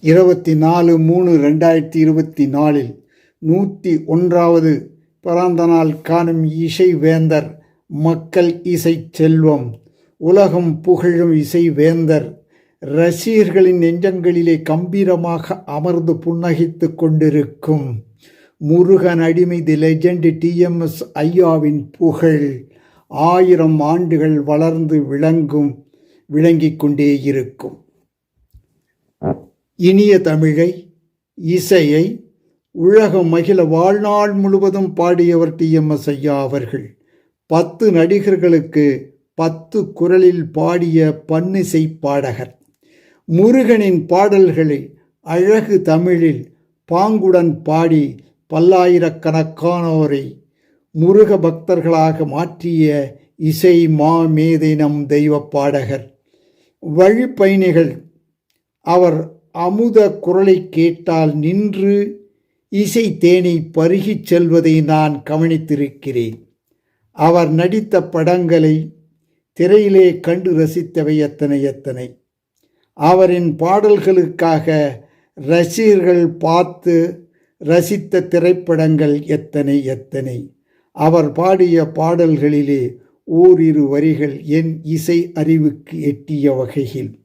இருபத்தி நாலு மூணு ரெண்டாயிரத்தி இருபத்தி நாலில் நூற்றி ஒன்றாவது பிறந்த நாள் காணும் இசை வேந்தர் மக்கள் இசை செல்வம். உலகம் புகழும் இசை வேந்தர் ரசிகர்களின் நெஞ்சங்களிலே கம்பீரமாக அமர்ந்து புன்னகித்து கொண்டிருக்கும் முருகன் அடிமை தி லெஜண்ட் டிஎம்எஸ் ஐயாவின் புகழ் ஆயிரம் ஆண்டுகள் வளர்ந்து விளங்கும் விளங்கிக் கொண்டே இருக்கும். இனிய தமிழை இசையை உலகம் மகிழ வாழ்நாள் முழுவதும் பாடியவர் டிஎம்எஸ் ஐயா அவர்கள். பத்து நடிகர்களுக்கு பத்து குரலில் பாடிய பன்னிசை பாடகர். முருகனின் பாடல்களை அழகு தமிழில் பாங்குடன் பாடி பல்லாயிரக்கணக்கானோரை முருக பக்தர்களாக மாற்றிய இசை மாமேதை நம் தெய்வ பாடகர். வழிப்பயணிகள் அவர் அமுத குரலை கேட்டால் நின்று இசை தேனை பருகிச் செல்வதை நான் கவனித்திருக்கிறேன். அவர் நடித்த படங்களை திரையிலே கண்டு ரசித்தவை எத்தனை எத்தனை. அவரின் பாடல்களுக்காக ரசிகர்கள் பார்த்து ரசித்த திரைப்படங்கள் எத்தனை எத்தனை. அவர் பாடிய பாடல்களிலே ஓரிரு வரிகள் என் இசை அறிவுக்கு எட்டிய வகையில்.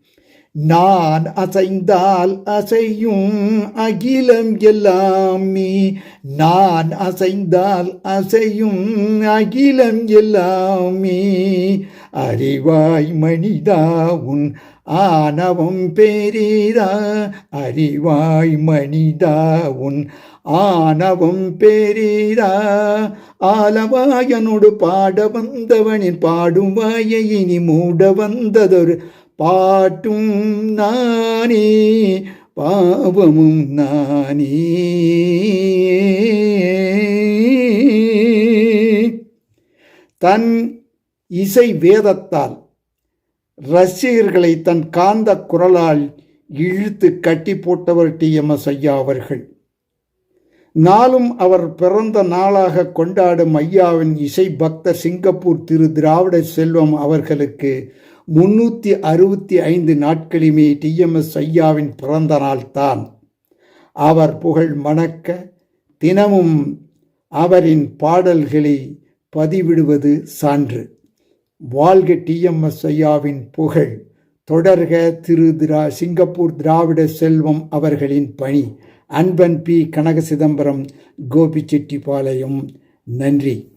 நான் அசைந்தால் அசையும் அகிலம் எல்லாம் நீ. நான் அசைந்தால் அசையும் அகிலம் எல்லாம் நீ. அறிவாய் மனிதா உன் ஆணவம் பேரீரா. அறிவாய் மனிதா உன் ஆணவம் பேரீரா. ஆலவாயனோடு பாட வந்தவனின் பாடும் வாயை இனி மூட வந்ததொரு பாட்டும் நானே பாவமும் நானே. தன் இசை வேதத்தால் ரசிகர்களை தன் காந்த குரலால் இழுத்து கட்டி போட்டவர் டி. எம். எஸ். ஐயா அவர்கள். நாளும் அவர் பிறந்த நாளாக கொண்டாடும் ஐயாவின் இசை பக்த சிங்கப்பூர் திரு. திராவிட செல்வம் அவர்களுக்கு முன்னூற்றி அறுபத்தி ஐந்து நாட்களுமே டிஎம்எஸ் ஐயாவின் பிறந்த நாள்தான் அவர் புகழ் மணக்க தினமும் அவரின் பாடல்களை பதிவிடுவது சான்று. வாழ்க டிஎம்எஸ் ஐயாவின் புகழ் தொடர்க திரு திரா சிங்கப்பூர் திராவிட செல்வம் அவர்களின் பணி. அன்பன் பி. கனக சிதம்பரம் கோபிச்செட்டிப்பாளையம். நன்றி.